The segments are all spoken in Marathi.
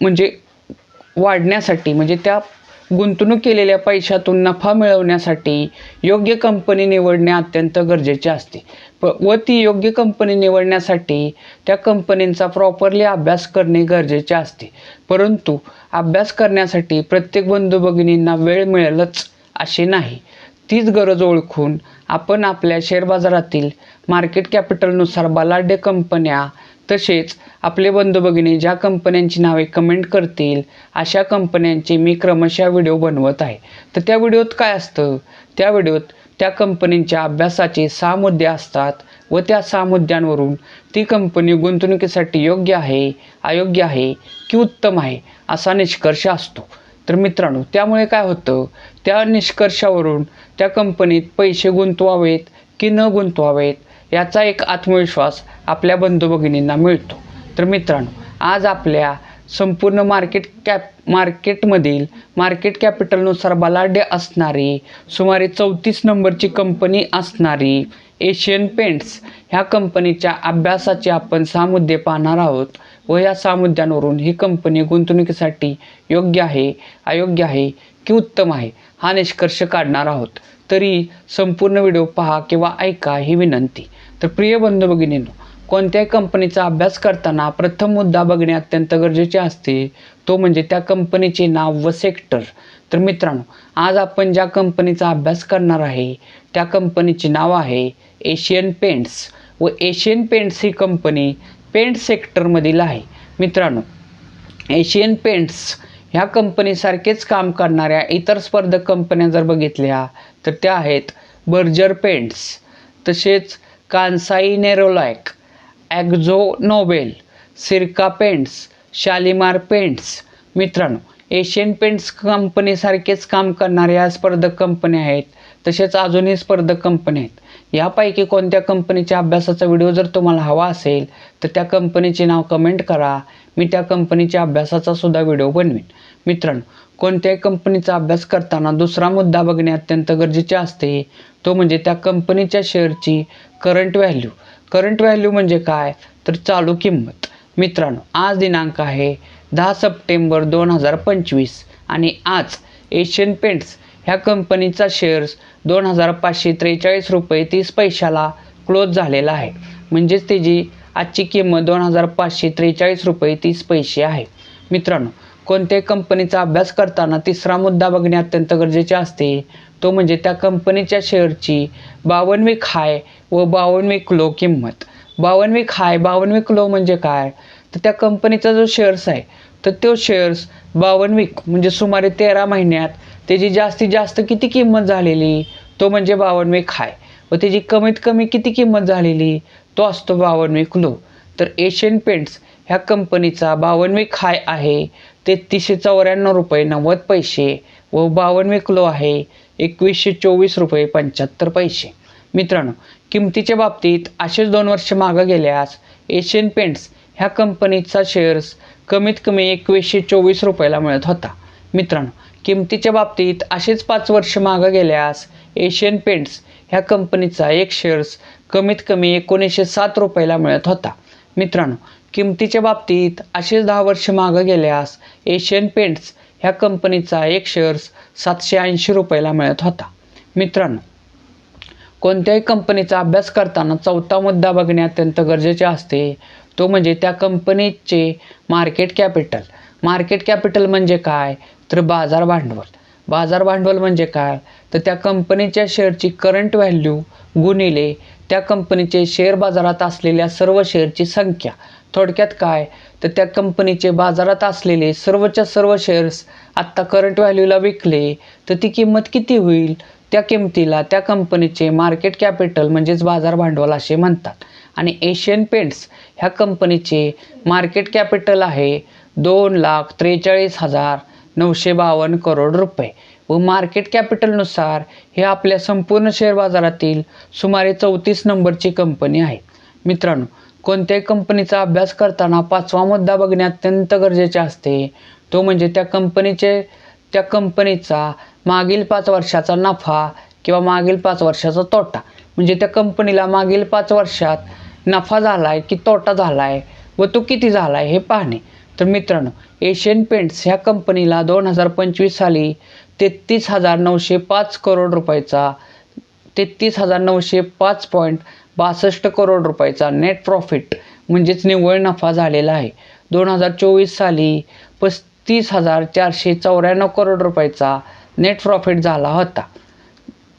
म्हणजे वाढण्यासाठी म्हणजे त्या गुंतवणूक केलेल्या पैशातून नफा मिळवण्यासाठी योग्य कंपनी निवडणे अत्यंत गरजेचे असते. प व ती योग्य कंपनी निवडण्यासाठी त्या कंपनींचा प्रॉपरली अभ्यास करणे गरजेचे असते. परंतु अभ्यास करण्यासाठी प्रत्येक बंधू भगिनींना वेळ मिळेलच असे नाही. तीच गरज ओळखून आपण आपल्या शेअर बाजारातील मार्केट कॅपिटलनुसार बलाढ्य कंपन्या तसेच आपले बंधू भगिनी ज्या कंपन्यांची नावे कमेंट करतील अशा कंपन्यांचे मी क्रमशः व्हिडिओ बनवत आहे. तर त्या व्हिडिओत काय असतं? त्या व्हिडिओत त्या कंपनींच्या अभ्यासाचे सहा मुद्दे असतात व त्या सहा मुद्द्यांवरून ती कंपनी गुंतवणुकीसाठी योग्य आहे अयोग्य आहे की उत्तम आहे असा निष्कर्ष असतो. तर मित्रांनो त्यामुळे काय होतं? त्या निष्कर्षावरून त्या कंपनीत पैसे गुंतवावेत की न गुंतवावेत याचा एक आत्मविश्वास आपल्या बंधू भगिनींना मिळतो. तर मित्रांनो आज आपल्या संपूर्ण मार्केट कॅप मार्केटमधील मार्केट कॅपिटलनुसार बलाढ्य असणारी सुमारे चौतीस नंबरची कंपनी असणारी एशियन पेंट्स ह्या कंपनीच्या अभ्यासाचे आपण सहा मुद्दे पाहणार आहोत व या सहा मुद्द्यांवरून ही कंपनी गुंतवणुकीसाठी योग्य आहे अयोग्य आहे की उत्तम आहे हा निष्कर्ष काढणार आहोत. तरी संपूर्ण व्हिडिओ पहा किंवा ऐका ही विनंती. तर प्रिय बंधू भगिनींनो कोणत्याही कंपनीचा अभ्यास करताना प्रथम मुद्दा बघणे अत्यंत गरजेचे असते. तो म्हणजे त्या कंपनीचे नाव व सेक्टर तर मित्रांनो आज आपण ज्या कंपनीचा अभ्यास करणार आहे त्या कंपनीचे नाव आहे एशियन पेंट्स व एशियन पेंट्स ही कंपनी पेंट सेक्टरमधील आहे. मित्रांनो एशियन पेंट्स ह्या कंपनीसारखेच काम करणाऱ्या इतर स्पर्धक कंपन्या जर बघितल्या तर त्या आहेत बर्जर पेंट्स तसेच Kansai Nerolac Akzo Nobel Sirca Paints Shalimar Paints. मित्रांनो एशियन पेंट्स कंपनीसारखेच काम करणाऱ्या स्पर्धक कंपन्या आहेत तसेच अजूनही स्पर्धक कंपन्या आहेत. यापैकी कोणत्या कंपनीच्या अभ्यासाचा व्हिडिओ जर तुम्हाला हवा असेल तर त्या कंपनीचे नाव कमेंट करा. मी त्या कंपनीच्या अभ्यासाचा सुद्धा व्हिडिओ बनवेन. मित्रांनो कोणत्याही कंपनीचा अभ्यास करताना दुसरा मुद्दा बघणे अत्यंत गरजेचे असते तो म्हणजे त्या कंपनीच्या शेअरची करंट व्हॅल्यू करंट व्हॅल्यू म्हणजे काय? तर चालू किंमत. मित्रांनो आज दिनांक आहे दहा सप्टेंबर दोन हजार पंचवीस आणि आज एशियन पेंट्स ह्या कंपनीचा शेअर्स दोन हजार पाचशे त्रेचाळीस रुपये तीस पैशाला क्लोज झालेला आहे. म्हणजेच त्याची आजची किंमत दोन हजार पाचशे त्रेचाळीस रुपये तीस पैसे आहे. मित्रांनो कोणत्याही कंपनीचा अभ्यास करताना तिसरा मुद्दा बघणे अत्यंत गरजेचे असते. तो म्हणजे त्या कंपनीच्या शेअरची बावनवीक हाय व बावनवीक लो किंमत. बावनवीक हाय बावनवीक लो म्हणजे काय? तर त्या कंपनीचा जो शेअर्स आहे तर तो शेअर्स बावनवीक म्हणजे सुमारे तेरा महिन्यात त्याची जास्तीत जास्त किती किंमत झालेली? तो म्हणजे बावनवीक हाय. व त्याची कमीत कमी किती किंमत झालेली? तो असतो बावनवीक लो. तर एशियन पेंट्स ह्या कंपनीचा बावनवीक हाय आहे तेहतीसशे चौऱ्याण्णव रुपये नव्वद पैसे व बावनवीक लो आहे एकवीसशे चोवीस रुपये पंच्याहत्तर पैसे. मित्रांनो किमतीच्या बाबतीत असेच दोन वर्ष मागं गेल्यास एशियन पेंट्स ह्या कंपनीचा शेअर्स कमीत कमी एकवीसशे चोवीस रुपयाला मिळत होता. मित्रांनो किमतीच्या बाबतीत असेच पाच वर्ष मागं गेल्यास एशियन पेंट्स ह्या कंपनीचा एक शेअर्स कमीत कमी एकोणीसशे सात रुपयाला मिळत होता. मित्रांनो किमतीच्या बाबतीत असेच दहा वर्ष मागं गेल्यास एशियन पेंट्स ह्या कंपनीचा एक शेअर्स सातशे ऐंशी रुपयाला मिळत होता. मित्रांनो कोणत्याही कंपनीचा अभ्यास करताना चौथा मुद्दा बघणे अत्यंत गरजेचे असते. तो म्हणजे त्या कंपनीचे मार्केट कॅपिटल मार्केट कॅपिटल म्हणजे काय? तर बाजार भांडवल. बाजार भांडवल म्हणजे काय? तर त्या कंपनीच्या शेअरची करंट व्हॅल्यू गुणिले त्या कंपनीचे शेअर बाजारात असलेल्या सर्व शेअरची संख्या. थोडक्यात काय? तर त्या कंपनीचे बाजारात असलेले सर्वच्या सर्व शेअर्स आत्ता करंट व्हॅल्यूला विकले तर ती किंमत किती होईल? त्या किमतीला त्या कंपनीचे मार्केट कॅपिटल म्हणजेच बाजार भांडवल असे म्हणतात. आणि एशियन पेंट्स ह्या कंपनीचे मार्केट कॅपिटल आहे दोन लाख त्रेचाळीस हजार नऊशे बावन्न करोड रुपये. व मार्केट कॅपिटलनुसार हे आपल्या संपूर्ण शेअर बाजारातील सुमारे चौतीस नंबरची कंपनी आहे. मित्रांनो कोणत्याही कंपनीचा अभ्यास करताना पाचवा मुद्दा बघणे अत्यंत गरजेचे असते. तो म्हणजे त्या कंपनीचे त्या कंपनीचा मागील पाच वर्षाचा नफा किंवा मागील पाच वर्षाचा तोटा. म्हणजे त्या कंपनीला मागील पाच वर्षात नफा झाला आहे की तोटा झाला आहे व तो किती झाला आहे हे पाहणे. तर मित्रांनो एशियन पेंट्स ह्या कंपनीला दोन हजार पंचवीस साली तेहतीस हजार नऊशे पाच करोड रुपयाचा तेहतीस हजार नऊशे पाच पॉईंट बासष्ट करोड रुपयाचा नेट प्रॉफिट म्हणजेच निव्वळ नफा झालेला आहे. दोन हजार चोवीस साली पस्तीस हजार चारशे चौऱ्याण्णव करोड रुपयाचा नेट प्रॉफिट झाला होता.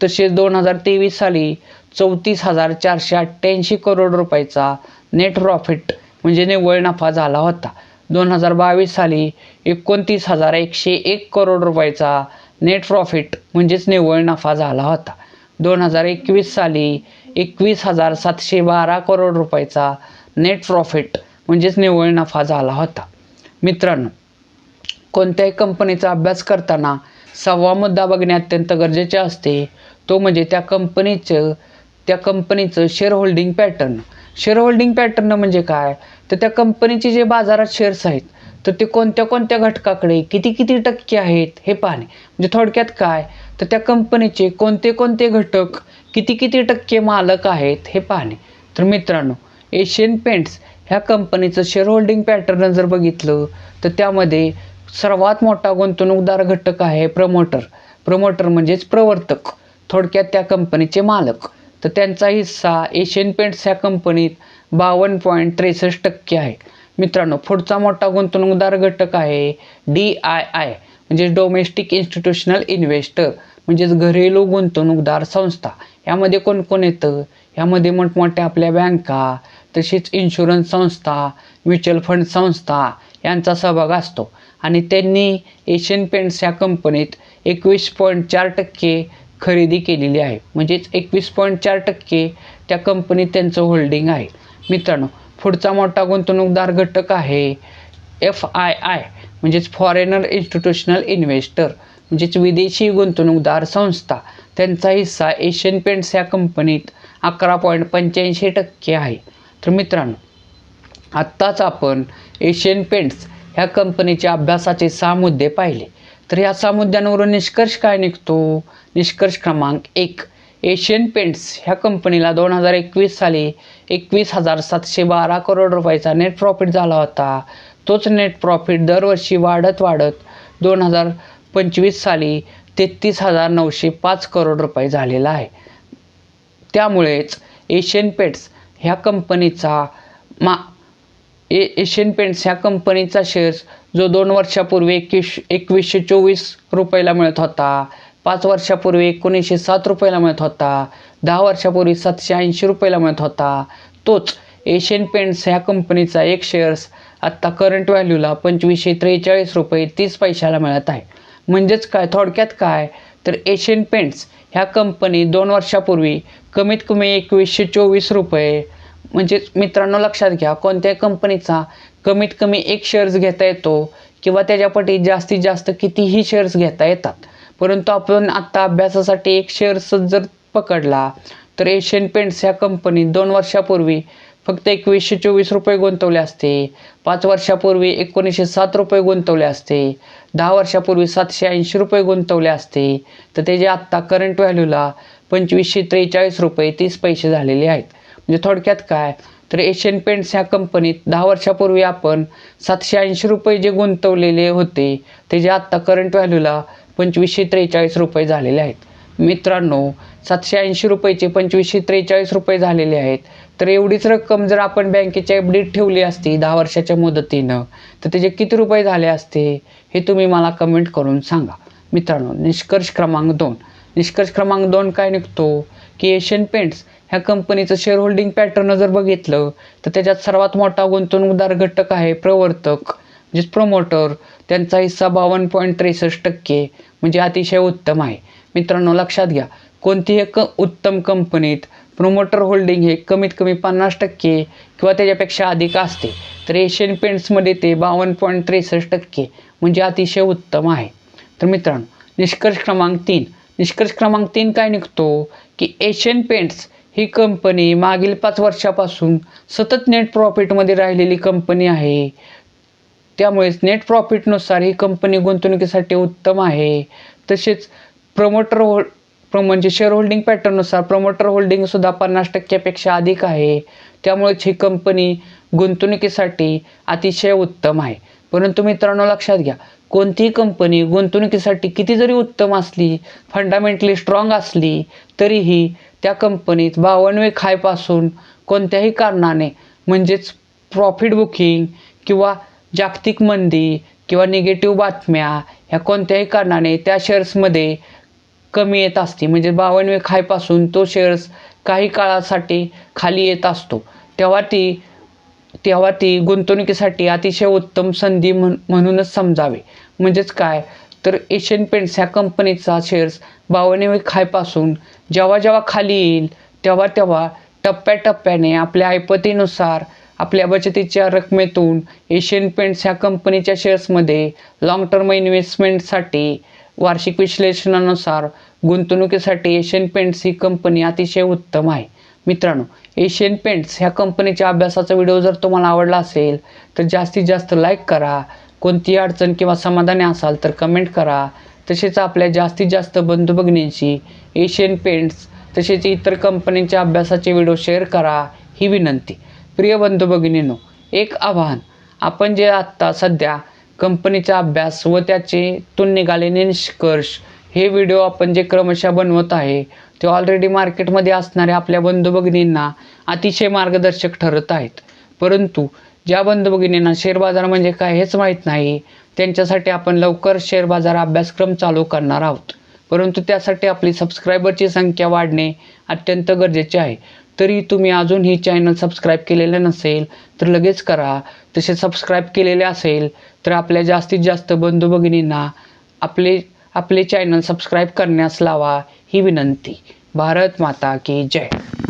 तसेच दोन हजार तेवीस साली चौतीस हजार चारशे अठ्ठ्याऐंशी करोड रुपयाचा नेट प्रॉफिट म्हणजे निव्वळ नफा झाला होता. दोन हजार बावीस साली एकोणतीस हजार एकशे एक करोड रुपयाचा नेट प्रॉफिट म्हणजेच निव्वळ नफा झाला होता. दोन हजार एकवीस साली एकवीस हजार सातशे बारा करोड रुपयाचा नेट प्रॉफिट म्हणजेच निव्वळ नफा झाला होता. मित्रांनो कोणत्याही कंपनीचा अभ्यास करताना सहावा मुद्दा बघणे अत्यंत गरजेचे असते. तो म्हणजे त्या कंपनीचं त्या कंपनीचं share holding pattern share holding pattern म्हणजे काय? तर त्या कंपनीचे जे बाजारात शेअर्स आहेत तर ते कोणत्या कोणत्या घटकाकडे किती किती टक्के आहेत हे पाहणे. म्हणजे थोडक्यात काय? तर त्या कंपनीचे कोणते कोणते घटक किती किती टक्के मालक आहेत हे पाहणे. तर मित्रांनो एशियन पेंट्स ह्या कंपनीचं शेअर होल्डिंग पॅटर्न जर बघितलं तर त्यामध्ये सर्वात मोठा गुंतवणूकदार घटक आहे प्रमोटर प्रमोटर म्हणजेच प्रवर्तक. थोडक्यात त्या कंपनीचे मालक. तर त्यांचा हिस्सा एशियन पेंट्स ह्या कंपनीत बावन्न पॉईंट त्रेसष्ट टक्के आहे. मित्रांनो पुढचा मोठा गुंतवणूकदार घटक आहे डी आय आय म्हणजे डोमेस्टिक इन्स्टिट्यूशनल इन्व्हेस्टर म्हणजेच घरेलू गुंतवणूकदार संस्था. यामध्ये कोण कोण येतं? यामध्ये मोठमोठ्या आपल्या बँका तसेच इन्शुरन्स संस्था म्युच्युअल फंड संस्था यांचा सहभाग असतो. आणि त्यांनी एशियन पेंट्स या कंपनीत एकवीस पॉईंट चार टक्के खरेदी केलेली आहे. म्हणजेच एकवीस पॉईंट चार टक्के त्या कंपनीत त्यांचं होल्डिंग आहे. मित्रांनो पुढचा मोठा गुंतवणूकदार घटक आहे एफ आय आय म्हणजेच फॉरेनर इन्स्टिट्यूशनल इन्व्हेस्टर म्हणजेच विदेशी गुंतवणूकदार संस्था. त्यांचा हिस्सा एशियन पेंट्स या कंपनीत अकरा पॉईंट पंच्याऐंशी टक्के आहे. तर मित्रांनो आत्ताच आपण एशियन पेंट्स ह्या कंपनीच्या अभ्यासाचे सहा मुद्दे पाहिले. तर ह्या सहा मुद्द्यांवरून निष्कर्ष काय निघतो? निष्कर्ष क्रमांक एक एशियन पेंट्स ह्या कंपनीला दोन हजार एकवीस साली एकवीस हजार सातशे बारा करोड रुपयाचा नेट प्रॉफिट झाला होता. तोच नेट प्रॉफिट दरवर्षी वाढत वाढत दोन हजार पंचवीस साली तेहतीस हजार नऊशे पाच करोड रुपये झालेला आहे. त्यामुळेच एशियन पेंट्स ह्या कंपनीचा मा ए एशियन पेंट्स ह्या कंपनीचा शेअर्स जो दोन वर्षापूर्वी एकवीस एकवीसशे चोवीस रुपयाला मिळत होता पाच वर्षापूर्वी एकोणीसशे सात रुपयाला मिळत होता दहा वर्षापूर्वी सातशे ऐंशी रुपयाला मिळत होता. तोच एशियन पेंट्स ह्या कंपनीचा एक शेअर्स आत्ता करंट व्हॅल्यूला पंचवीसशे त्रेचाळीस रुपये तीस पैशाला मिळत आहे. म्हणजेच काय? थोडक्यात काय? तर एशियन पेंट्स ह्या कंपनी दोन वर्षापूर्वी कमीत कमी एकवीसशे चोवीस रुपये. म्हणजेच मित्रांनो लक्षात घ्या कोणत्याही कंपनीचा कमीत कमी एक शेअर्स घेता येतो किंवा त्याच्यापटी जास्तीत जास्त कितीही शेअर्स घेता येतात. परंतु आपण आत्ता अभ्यासासाठी एक शेअर्स जर पकडला. तर एशियन पेंट्स ह्या कंपनीत दोन वर्षापूर्वी फक्त एकवीसशे चोवीस रुपये गुंतवले असते. पाच वर्षापूर्वी एकोणीसशे सात रुपये गुंतवले असते. दहा वर्षापूर्वी सातशे ऐंशी रुपये गुंतवले असते. तर त्याचे आत्ता करंट व्हॅल्यूला पंचवीसशे त्रेचाळीस रुपये तीस पैसे झालेले आहेत. म्हणजे थोडक्यात काय? तर एशियन पेंट्स ह्या कंपनीत दहा वर्षापूर्वी आपण सातशे ऐंशी रुपये जे गुंतवलेले होते त्याचे आत्ता करंट व्हॅल्यूला पंचवीसशे त्रेचाळीस रुपये झालेले आहेत. मित्रांनो सातशे ऐंशी रुपयाचे पंचवीसशे त्रेचाळीस रुपये झालेले आहेत. तर एवढीच रक्कम जर आपण बँकेच्या एफ डीत ठेवली असती दहा वर्षाच्या मुदतीनं तर त्याचे किती रुपये झाले असते हे तुम्ही मला कमेंट करून सांगा. मित्रांनो निष्कर्ष क्रमांक दोन. निष्कर्ष क्रमांक दोन काय निघतो? की एशियन पेंट्स. ह्या कंपनीचं शेअर होल्डिंग पॅटर्न जर बघितलं तर त्याच्यात सर्वात मोठा गुंतवणूकदार घटक आहे प्रवर्तक म्हणजेच प्रमोटर त्यांचा हिस्सा बावन्न पॉईंट त्रेसष्ट टक्के म्हणजे अतिशय उत्तम आहे. मित्रांनो लक्षात घ्या. कोणतीही क उत्तम कंपनीत प्रोमोटर होल्डिंग हे कमीत कमी पन्नास टक्के किंवा त्याच्यापेक्षा अधिक असते. तर एशियन पेंट्समध्ये ते बावन्न पॉईंट त्रेसष्ट टक्के म्हणजे अतिशय उत्तम आहे. तर मित्रांनो निष्कर्ष क्रमांक तीन. निष्कर्ष क्रमांक तीन काय निघतो? की एशियन पेंट्स ही कंपनी मागील पाच वर्षापासून सतत नेट प्रॉफिटमध्ये राहिलेली कंपनी आहे. त्यामुळेच नेट प्रॉफिटनुसार ही कंपनी गुंतवणुकीसाठी उत्तम आहे. तसेच प्रमोटर होल्ड प्र म्हणजे शेअर होल्डिंग पॅटर्ननुसार प्रमोटर होल्डिंगसुद्धा पन्नास टक्क्यापेक्षा अधिक आहे. त्यामुळेच ही कंपनी गुंतवणुकीसाठी अतिशय उत्तम आहे. परंतु मित्रांनो लक्षात घ्या कोणतीही कंपनी गुंतवणुकीसाठी किती जरी उत्तम असली फंडामेंटली स्ट्रॉंग असली तरीही त्या कंपनीत बावनवे खायपासून कोणत्याही कारणाने म्हणजेच प्रॉफिट बुकिंग किंवा जागतिक मंदी किंवा निगेटिव्ह बातम्या ह्या कोणत्याही कारणाने त्या शेअर्समध्ये कमी येत असते. म्हणजे बावनवे खायपासून तो शेअर्स काही काळासाठी खाली येत असतो. तेव्हा ती तेव्हा ती गुंतवणुकीसाठी अतिशय उत्तम संधी म्हण म्हणूनच समजावे. म्हणजेच काय? तर एशियन पेंट्स ह्या कंपनीचा शेअर्स बावनवे खायपासून जेव्हा जेव्हा खाली येईल तेव्हा तेव्हा टप्प्याटप्प्याने आपल्या ऐपतीनुसार आपल्या बचतीच्या रकमेतून एशियन पेंट्स ह्या कंपनीच्या शेअर्समध्ये लाँग टर्म इन्व्हेस्टमेंटसाठी वार्षिक विश्लेषणानुसार गुंतवणुकीसाठी एशियन पेंट्स ही कंपनी अतिशय उत्तम आहे. मित्रांनो एशियन पेंट्स ह्या कंपनीच्या अभ्यासाचा व्हिडिओ जर तुम्हाला आवडला असेल तर जास्तीत जास्त लाईक करा. कोणतीही अडचण किंवा समाधानी असाल तर कमेंट करा. तसेच आपल्या जास्तीत जास्त बंधू भगिनींशी एशियन पेंट्स तसेच इतर कंपनींच्या अभ्यासाचे व्हिडिओ शेअर करा ही विनंती. प्रिय बंधू भगिनींनो एक आव्हान. आपण जे आत्ता सध्या कंपनीचा अभ्यास व त्याचे तून निघालेले निष्कर्ष. हे व्हिडिओ आपण जे क्रमशः बनवत आहे ते ऑलरेडी मार्केटमध्ये असणाऱ्या आपल्या बंधू भगिनींना अतिशय मार्गदर्शक ठरत आहेत. परंतु ज्या बंधू भगिनींना शेअर बाजार म्हणजे काय हेच माहीत नाही त्यांच्यासाठी आपण लवकर शेअर बाजार अभ्यासक्रम चालू करणार आहोत. परंतु त्यासाठी आपली सबस्क्रायबरची संख्या वाढणे अत्यंत गरजेचे आहे. तरी तुम्ही अजून ही चॅनल सबस्क्राईब केलेलं नसेल तर लगेच करा. तसे सबस्क्राईब केलेले असेल तर आपल्या जास्तीत जास्त बंधू भगिनींना आपले आपले चॅनल सबस्क्राईब करण्यास लावा ही विनंती. भारत माता की जय.